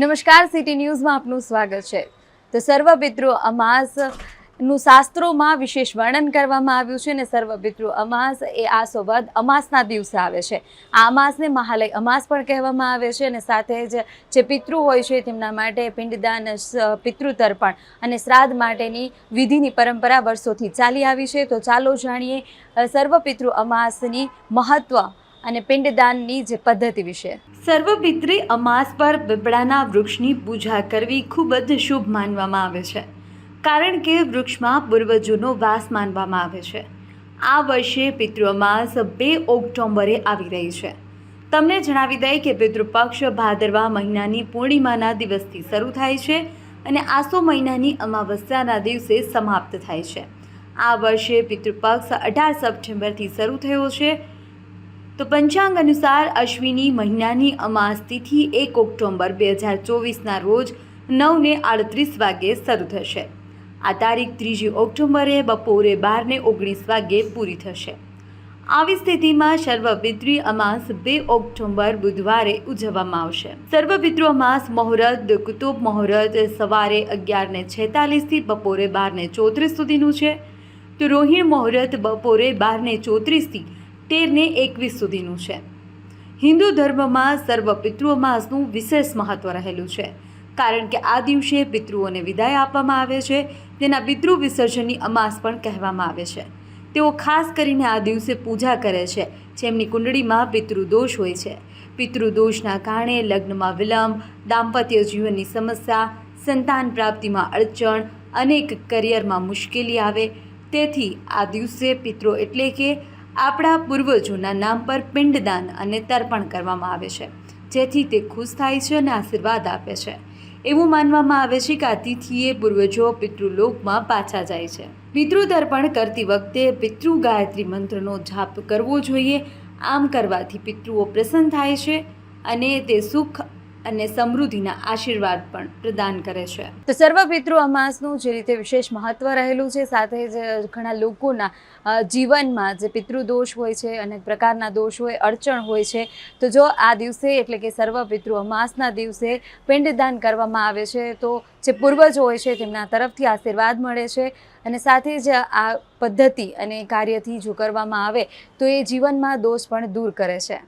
નમસ્કાર, સિટી ન્યૂઝમાં આપનું સ્વાગત છે. તો સર્વપિતૃ અમાસનું શાસ્ત્રોમાં વિશેષ વર્ણન કરવામાં આવ્યું છે અને સર્વપિતૃ અમાસ એ આસો વદ અમાસના દિવસે આવે છે. આ અમાસને મહાલય અમાસ પણ કહેવામાં આવે છે અને સાથે જ જે પિતૃ હોય છે તેમના માટે પિંડદાન પિતૃતર્પણ અને શ્રાદ્ધ માટેની વિધિની પરંપરા વર્ષોથી ચાલી આવી છે. તો ચાલો જાણીએ સર્વપિતૃ અમાસની મહત્વ અને પિંડદાનની જે પદ્ધતિ વિશે. સર્વપિત્રી અમાસ પર પીપળાના વૃક્ષની પૂજા કરવી ખૂબ જ શુભ માનવામાં આવે છે. કારણ કે વૃક્ષમાં પૂર્વજોનો વાસ માનવામાં આવે છે. આ વર્ષે પિતૃ અમાસ બે ઓક્ટોબરે આવી રહી છે. તમને જણાવી દઈએ કે પિતૃપક્ષ ભાદરવા મહિનાની પૂર્ણિમાના દિવસથી શરૂ થાય છે અને આસો મહિનાની અમાવસ્યાના દિવસે સમાપ્ત થાય છે. આ વર્ષે પિતૃપક્ષ અઢાર સપ્ટેમ્બરથી શરૂ થયો છે તો પંચાંગ અનુસાર અશ્વિની મહિનાની અમાસ તિથિ એક ઓક્ટોબર બે હજાર ચોવીસના રોજ નવને આડત્રીસ વાગ્યે શરૂ થશે. આ તારીખ ત્રીજી ઓક્ટોબરે બપોરે બારને ઓગણીસ વાગ્યે પૂરી થશે. આવી સ્થિતિમાં સર્વપિતૃ અમાસ બે ઓક્ટોબર બુધવારે ઉજવવામાં આવશે. સર્વપિતૃ અમાસ મુહૂર્ત કુતુબ મુહૂર્ત સવારે અગિયારને છેતાલીસથી બપોરે બારને ચોત્રીસ સુધીનું છે. તો રોહિણ મુહૂર્ત બપોરે બારને ચોત્રીસથી તેરને એકવીસ સુધીનું છે. હિન્દુ ધર્મમાં સર્વ પિતૃમાસનું વિશેષ મહત્વ રહેલું છે. કારણ કે આ દિવસે પિતૃઓને વિદાય આપવામાં આવે છે. તેના પિતૃ વિસર્જનની અમાસ પણ કહેવામાં આવે છે. તેઓ ખાસ કરીને આ દિવસે પૂજા કરે છે. જેમની કુંડળીમાં પિતૃદોષ હોય છે. પિતૃદોષના કારણે લગ્નમાં વિલંબ, દાંપત્ય જીવનની સમસ્યા, સંતાન પ્રાપ્તિમાં અડચણ, અનેક કરિયરમાં મુશ્કેલી આવે. તેથી આ દિવસે પિતૃ એટલે કે આપણા પૂર્વજોના નામ પર પિંડદાન અને તર્પણ કરવામાં આવે છે, જેથી તે ખુશ થાય છે અને આશીર્વાદ આપે છે. એવું માનવામાં આવે છે કે અતિથિએ તિથિએ પૂર્વજો પિતૃલોકમાં પાછા જાય છે. પિતૃ તર્પણ કરતી વખતે પિતૃ ગાયત્રી મંત્રનો જાપ કરવો જોઈએ. આમ કરવાથી પિતૃઓ પ્રસન્ન થાય છે અને તે સુખ અને સમૃદ્ધિના આશીર્વાદ પણ પ્રદાન કરે છે. તો સર્વ પિતૃ અમાસનું જે રીતે વિશેષ મહત્વ રહેલું છે, સાથે જ ઘણા લોકોના જીવનમાં જે પિતૃદોષ હોય છે અનેક પ્રકારના દોષ હોય, અડચણ હોય છે, તો જો આ દિવસે એટલે કે સર્વ પિતૃ અમાસના દિવસે પિંડદાન કરવામાં આવે છે, તો જે પૂર્વજો હોય છે તેમના તરફથી આશીર્વાદ મળે છે અને સાથે જ આ પદ્ધતિ અને કાર્યથી જો કરવામાં આવે, તો એ જીવનમાં દોષ પણ દૂર કરે છે.